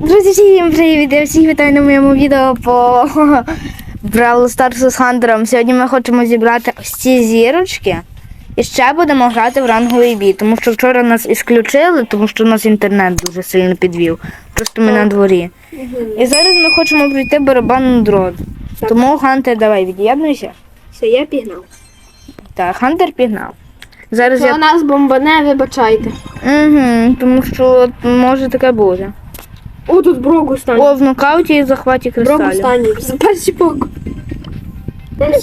Друзі, всім привіт! Я всіх вітаю на моєму відео по Бравл Старсу з Хантером. Сьогодні ми хочемо зібрати ось ці зірочки. І ще будемо грати в ранговий бій, тому що вчора нас ісключили, тому що у нас інтернет дуже сильно підвів. Просто ми на дворі. І зараз ми хочемо пройти барабанну дрот. Тому Хантер, давай від'єднуйся. Все, я пігнав. Так, Хантер пігнав. Зараз я. нас бомбане, вибачайте. Угу, тому що може таке бути. О, тут брок останній. О, в нокауті і захваті брок кристалів. останній. За перший пок.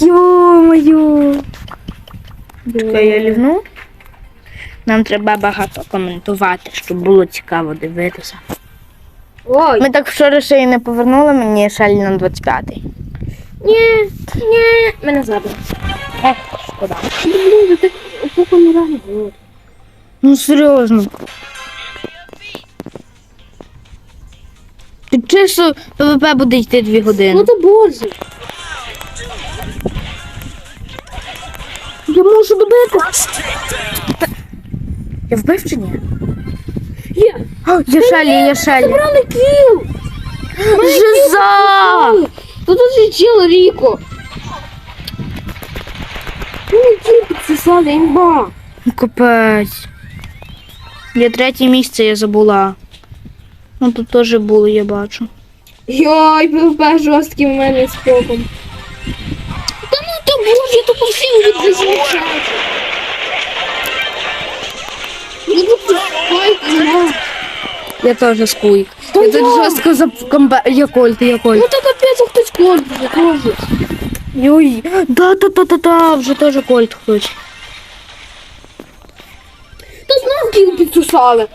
Йо-моє. Чекай, я лівну. Нам треба багато коментувати, щоб було цікаво дивитися. Ой, Ми так вчора ще й не повернули мені шалі на 25-й. ні, ні, мене забрали. Ех, шкода. Блін, так поки не. Ну серйозно. Ти чисто ПВП буде йти 2 години. Ну то боже. я можу добити. Я вбив чи ні? Є. О, я шалі, я шалі. Забрали кіл. Жиза! Тут уже чел Ріко. Ну, кіл підсосали, імба. Капець. Я третє місце я забула. Ну тут теж було, я бачу. Йой, ПВП жорсткий в мене з поком. Та ну то боже, я то відрізняється. Ну тут файт, ну. Я теж скуйк. Та я тут я. жорстко за комбе. Я кольт, я Ну кольт. то капець, а хтось кольт, кожен. Йой. Да, да, да, да, да, вже теж кольт хоче. Та знов кіл підсусали.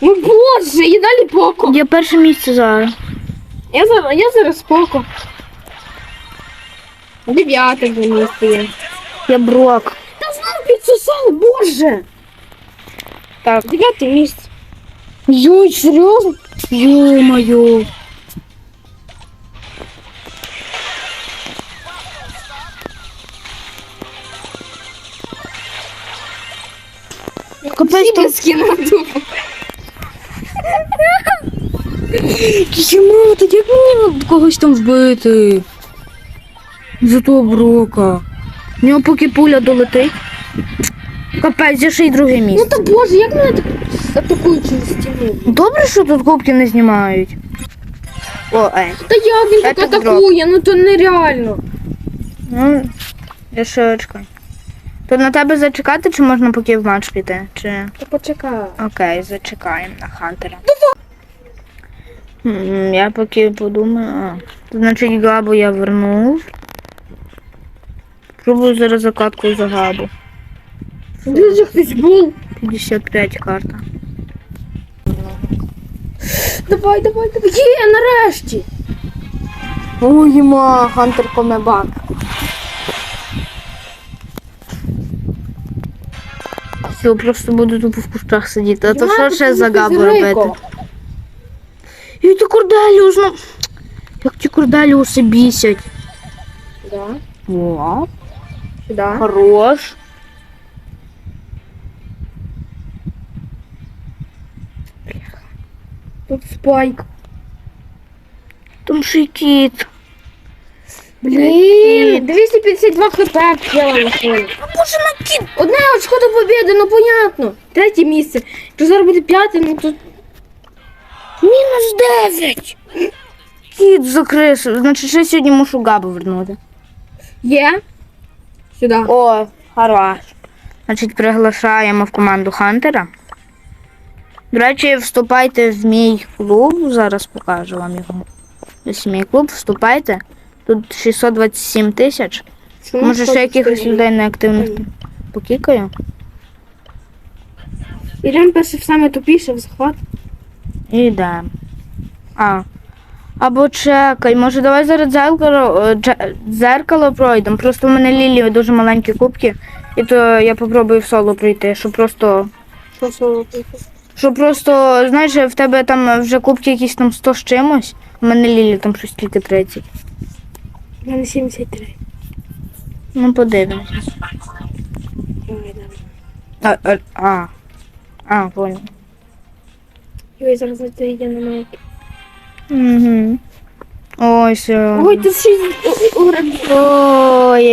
Ну боже, і далі поко. Я перше місце зараз. Я зараз, я зараз поко. Дев'яте вже місце є. Я брок. Та знов підсусали, боже. Так. Дев'яте місце. Йой, серйозно? Йо-моє. Капець, скинула тупо. Чому? Тоді як мені когось там вбити? За того брока. В нього поки пуля долетить. Капець, я ще й друге місце. Ну та боже, як мене так атакують через стіну? Добре, що тут кубки не знімають. О, ей. Та як він так атакує? Ну то нереально. Ну, я ще чекаю. То на тебе зачекати, чи можна поки в матч піти? Чи. Та почекай. Окей, зачекаємо на Хантера. М, Я поки подумаю. А. Значить, габу я вернув. Пробую зараз закатку за габу. Де ж хтось був? 55 карта. Давай, давай, давай. Є, нарешті. Ой, ма, Хантер комебак. Все, просто буду тупо в кущах сидіти. А то що ще за габу робити? І ті курделюш, ну. Як ті курделюші бісять. Да. О, Сюди. хорош. Тут спайк. Там ще й кіт. Блін, 252 хп на фоні. Боже, на кіт. Одне очко до побіди, ну понятно. Третє місце. Якщо зараз буде п'яте, ну то Мінус 9. Кіт закрився. Значить, ще сьогодні мушу габу вернути. є. Сюди. О, хорош. Значить, приглашаємо в команду Хантера. До речі, вступайте в мій клуб. Зараз покажу вам його. Ось мій клуб, вступайте. Тут 627 тисяч. Може, ще якихось людей неактивних покікаю. Ірен пише саме тупіше в захват. І йдемо. А. Або чекай, може давай зараз дзеркало, е, дзеркало пройдемо. Просто в мене Лілі дуже маленькі кубки, і то я попробую в соло пройти, щоб просто. Що соло Щоб просто, знаєш, в тебе там вже кубки якісь там 100 з чимось, в мене Лілі там щось тільки 30. У мене 73. Ну, подивимось. А, а, а, а понял. Ой, зараз це йде на майки. Угу. Ой, все. Ой, шість уграбів. Ой-ой-ой-ой.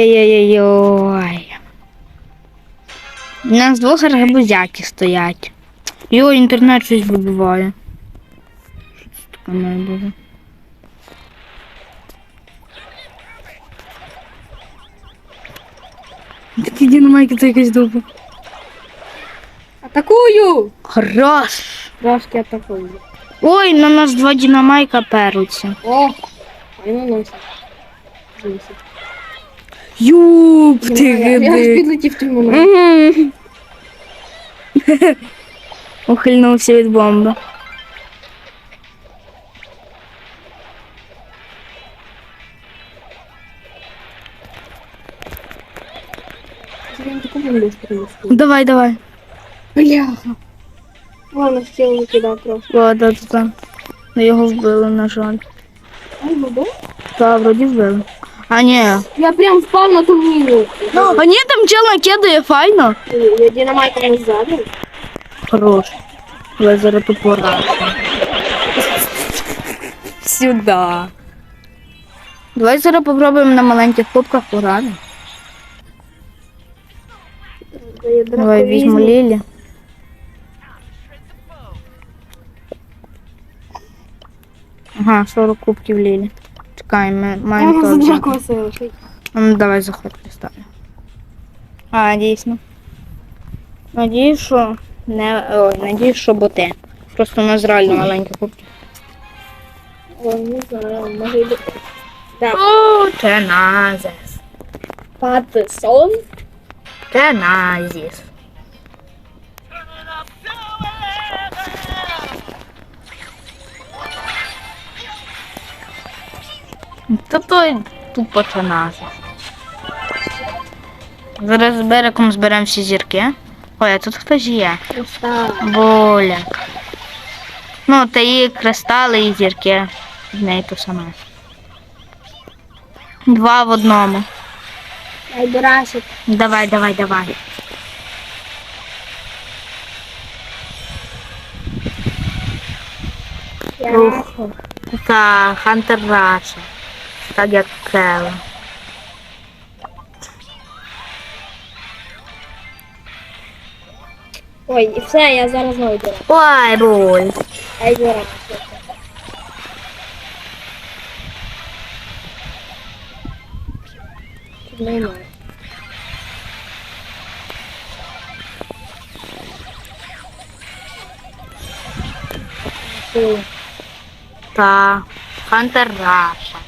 У нас двох арбузяки стоять. Йо, інтернет щось вибиває. Що це таке має бути? Такі дінамайки це якась дуба. Атакую! Хорош! Трошки атакую. Ой, на нас два дінамайка перуться. О! А йому носить. Звісно. Юп, ти Я я аж гиди. підлетів в той момент. Мгм. Ухильнувся від бомби. Я таку бомбу принесу. Давай, давай. Бляха. Ладно, хотіла викидати трошки. О, да, да, да. Ну, Його вбили, на жаль. Ай, бабу. Та, вроді вбили. А ні. Я прям впав на ту міну. А ні, там чел накидає файно. Я динамайком не ззаду. Хорош. Зараз тупора. Сюда. Давай зараз попробуємо на маленьких кубках пограти. Давай візьму Лілі. Ага, 40 кубків Лілі. Чекай, ми маємо то Ну, давай заходь поставлю. А, дійсно. Надіюсь, що не. Ой, надіюсь, що боти. Просто у нас реально маленькі кубки. Ой, не знаю, може й. Так, О, теназис. Патисон. Теназіс. Та той тупо теназис. Зараз з берегом зберемо всі зірки. Ой, а тут хтось є. Боляк. Ну, та і кристали, і зірки. В неї то саме. Два в одному. Давай, давай, давай. Ух. Та Хантер Раша. Так як Кела. Ой, і все, я зараз знову йду. Ой, боль. Айбурасик. Немає. Та Хантер Раша.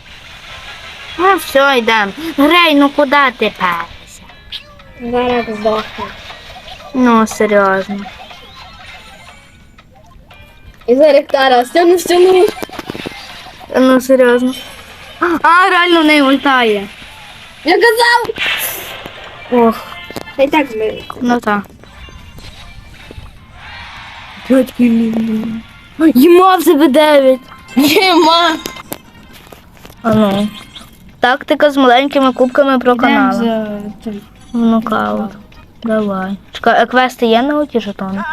Ну все, йдемо. Грей, ну куди ти перся? Зараз здохну. Ну, серйозно. І зараз Тара, стяну стяну. Ну, серйозно. А, реально в неї ультає. Я казав! Ох, Та й так змирю. ну так. Їма в себе дев'ять. Єма! А ну. Тактика з маленькими кубками про канал. за... Нокаут. Давай. Чекай, а квести є на оті жетони?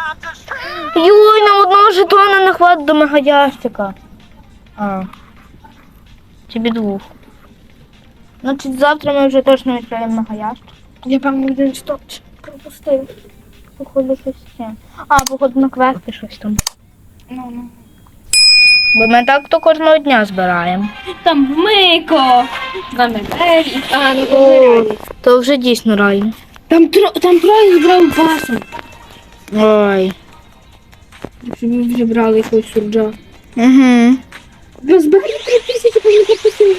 Йой, на одного жетона не хватить до мегаящика. А. Тобі двох. Значить, завтра ми вже точно відкриємо мегаящик. Я певно один стоп пропустив. Походу щось ще. А, походу на квести щось там. Ну, ну. Бо ми так то кожного дня збираємо. Там Мико, там Метель, а, ну то вже дійсно реально. Там, тро, там троє збрав басом. Ой. Щоб ми вже брали якогось сурджа. Угу. Ви зберіть три тисячі, бо не.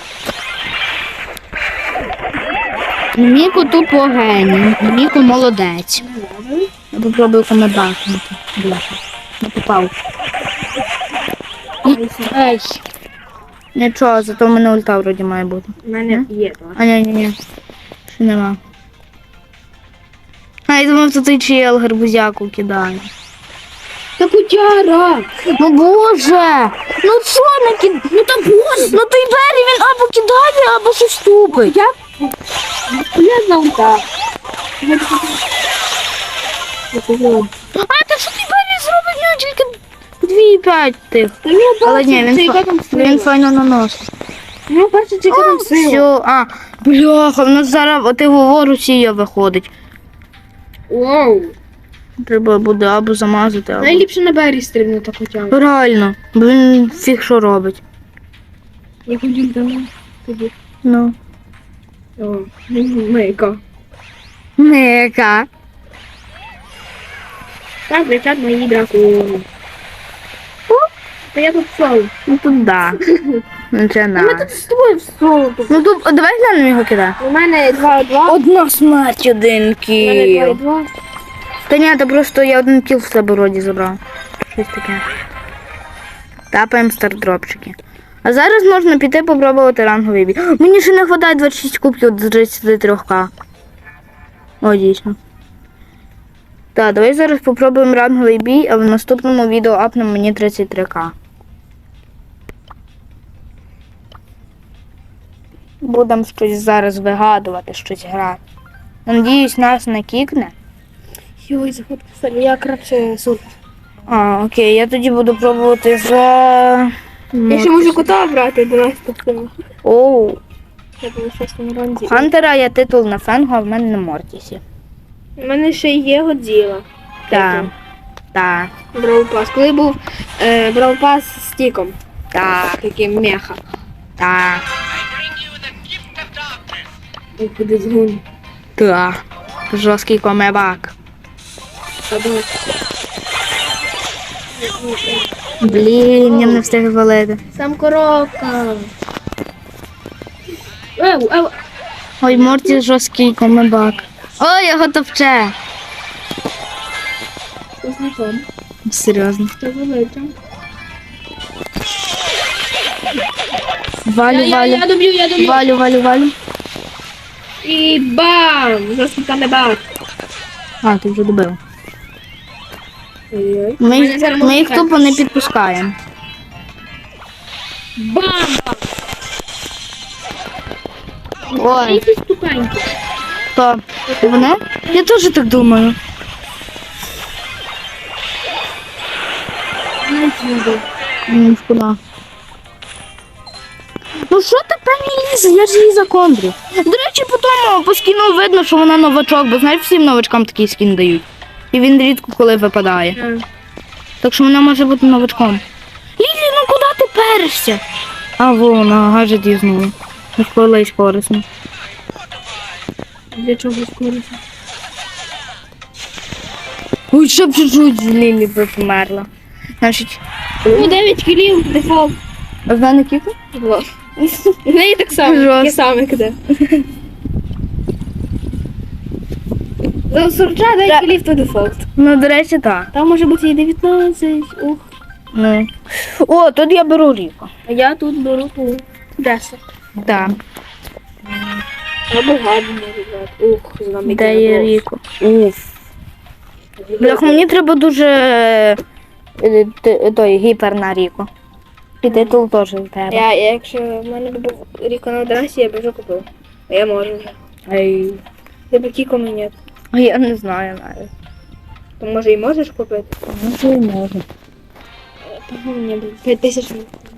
Міко тупо геній. Міко молодець. Я попробую коме Не попав. Ей, Нічого, зато в мене ульта вроді має бути. у мене є. А ні, ні, ні. Ще нема. А я думав, що той чел гарбузяку кидає. Та кутяра! Ну боже! Ну що не кидає? Ну та боже! Ну той Бері він або кидає, або щось тупить. Я? Я знав так. А, та що той Бері зробить? В тільки 2,5 тих. Але ні, він, він файно наносить. Ну, бачите, яка там сила. Все, а, бляха, в нас зараз оти говору сія виходить. Вау. Треба буде або замазати, або. Найліпше на бері стрибнути хоча б. Реально, бо він фіг що робить. Я хотів там. Тобі. Ну. О, мейка. Нека. Так, летять мої дракони. Та я тут соло. Ну тут да. Ну це Ми на. тут з тобою в соло. Ну тут, о, давай глянемо його кида. У мене 2-2. Одна смерть, один У мене кіл. 2-2. Та ні, то просто я один кіл в себе вроді забрав. Щось таке. Тапаємо стардропчики. А зараз можна піти попробувати ранговий бій. Мені ще не вистачає 26 кубків з 33к. О, дійсно. Так, давай зараз попробуємо ранговий бій, а в наступному відео апнемо мені 33к. Будемо щось зараз вигадувати, щось грати. Надіюсь, нас не кікне. Йой, заход кстати, я краще суд. А, окей, я тоді буду пробувати за. Я ще можу кота брати 12 хвилин. Оу. Я ранзі. Хантера є титул на фенгу, а в мене на Мортісі. У мене ще є Годзіла. Так. Так. Брав пас. Коли був е, брав пас з стіком. Так. Таким меха. Так. Куди згун. Так. Жорсткий комебак. Блін, я не встиг валити. Сам коробка. Еу, еу. Ой, Мортіс жорсткий комебак. Ой, його топче. Що з ніком? Серйозно. Що велика? Валю, Я, я, валю. я доб'ю, я доб'ю. Валю, валю, валю. І бам! Жорсткий камебак. А, ти вже добив. Ой-ой. Ми, мене їх- зараз ми їх тупо не підпускаємо. Бам! Ой, Якісь ступеньки. Вони? Я теж так думаю. М, Шкода. Ну що ти лізе? Я ж її закондрю. До речі, по тому по скіну видно, що вона новачок, бо знаєш, всім новачкам такий скін дають. І він рідко коли випадає. Так що вона може бути новачком. Лілі, ну куди ти перешся? А вона гаджет їзнула. Ну, колись корисно. Для чого скоро? Ой, ще б чуть-чуть Лілі би померла. Значить, Ну, 9 кілів, дефолт. а в мене кіку? Два. В неї так само, таке саме куди. За 49 кілів то дефолт. Ну, до речі, так. Там може бути і 19. Ух. Ну. О, тут я беру ріку. А я тут беру по 10. Так. Або гадно може. Ух, з нами Де є ріку? Уф. Мені треба дуже е, т- той гіпер на ріку. І титул теж в тебе. Я, я, якщо в мене б був ріко на Одесі, я б вже купив. А я можу вже. Ей. Тебе кіко мені. А Я не знаю навіть. То може і можеш купити? Може і можу. Того мені 5 тисяч,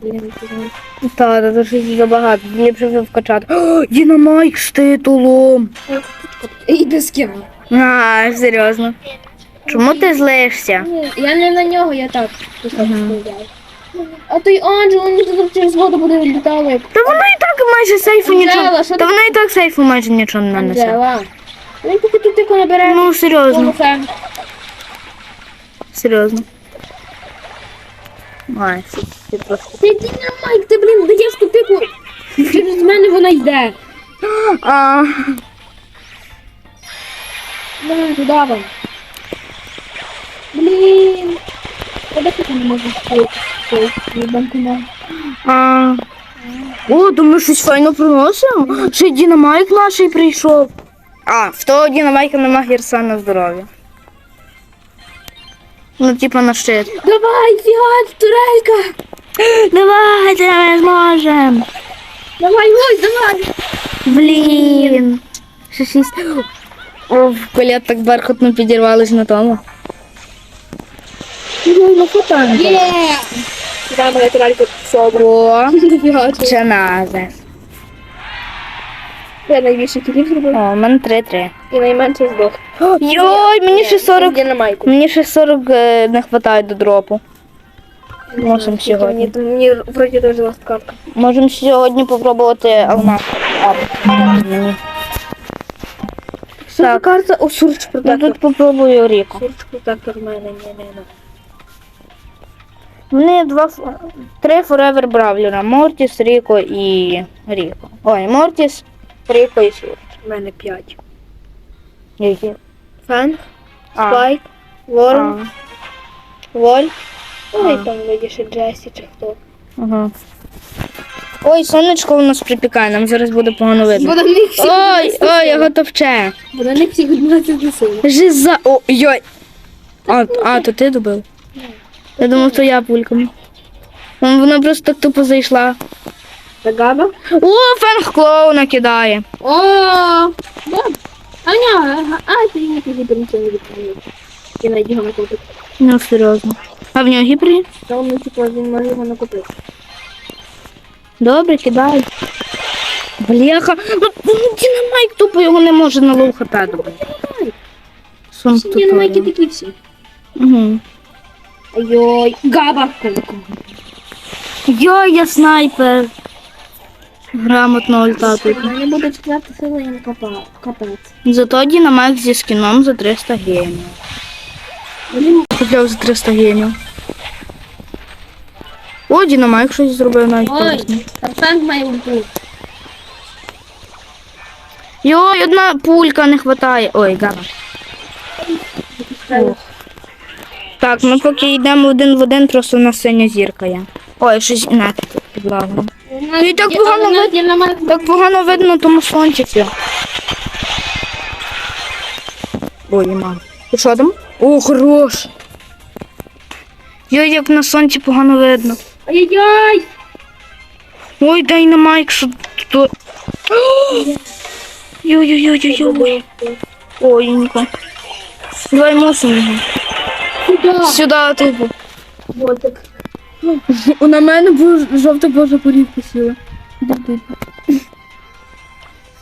блін, не знаю. Та, та, це щось забагато. Ліпше вже вкачати. О, Дінамайк з титулом. Іди з ким? А, серйозно. Чому ти злишся? Я не на нього, я так. Ага. А той Анджел, він тут через воду буде відлітали. Та воно і так майже сейфу Анжела, нічого. що Та ти- воно і так сейфу майже нічого не нанесе. Анджела. Він поки тут тихо набере. Ну, серйозно, Фен. серйозно. Ай, це, це просто. Ти йди на майк, ти, блін, даєш ту тику. Через мене вона йде. А, Блін, туди вам. Блін. А де ти не можеш банкомат. а. О, ми щось файно приносимо. Ще й Дінамайк наш прийшов. А, в того Дінамайка нема гірса на здоров'я. Ну, типа на щит. Давай, фіат, турелька. Давайте, ми зможемо. Давай, ось, давай. Блін. Ще шість. О, колет так бархатно підірвались на тому. Ну тралька собру. О, Дофіга. це назад. Я найбільше кілів. О, у мене 3-3. І найменше здох. Йой, мені ще 40. Я на майку. Мені ще 40 е, не вистачає до дропу. Можемо сьогодні. Мені, мені вроді дуже ласткавка. Можемо сьогодні попробувати алмаз. Так. карта? О, сурч Я протектор. тут попробую ріку. Сурч протектор в мене, ні, ні, ні. Вони два три Forever Бравлера. Мортіс, Ріко і Ріко. Ой, Мортіс, Ріко і Сюр. В мене п'ять. Які? Фенг, А. Спайк, Ворм, А, Воль. Ой, А. там вийде ще Джесі чи хто. ага. Ой, сонечко у нас припікає, нам зараз буде погано видно. На них всі Ой, ой, його товче. Бо на них всі 11 сил. Жиза. О, йой. А, а, то ти добив? Я думав, то я пульками. Вон- Вона просто так тупо зайшла. Та Габа? О, фенг клоуна кидає. О, да. А, а, ти не піди не відповів. І найди його накопити. Ну, серйозно. А в нього гібрі? Та він, типу, він може його накопити. Добре, кидай. Бляха. Динамайк тупо його не може на лоу хп добити. Сон дінамайки такі всі. Угу. Ой, Габа. Йой, я снайпер. Грамотно ульта тут. У буде четверта сила, я не. Капець. Зато динамайк зі скіном за 300 гемів. Блін, Купляв за 300 гемів. О, динамайк щось зробив навіть Ой, фенг має ульту. Йой, одна пулька не хватає. Ой, гава. Ох. Так, ми поки йдемо один в один, просто у нас синя зірка є. Ой, щось не підлагано. і так погано вид- Дінамайк. Так погано видно, тому сончиці. Ой, мам. І що там? О, хорош. Йой, як на сонці погано видно. Ай-яй-яй! Ой, дай на майк, що тут. Йой-йой-йой-йой. Ойненько. Давай мусимо Куда? Сюди тупо. Ботик. На мене був жовта божа порівка сіла.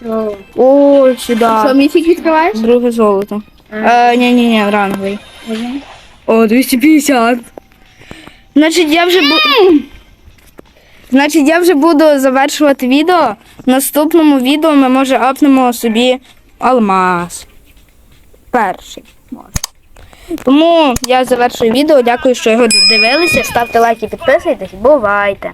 Все. О, Що, сюди. міфік відкриваєш? Друге золото. Е, ні, ні, ні, ранговий. О, 250. Значить, я вже буду. Значить, я вже буду завершувати відео. В наступному відео ми може апнемо собі алмаз. Перший. Тому я завершую відео. Дякую, що його дивилися. Ставте лайки, підписуйтесь. Бувайте!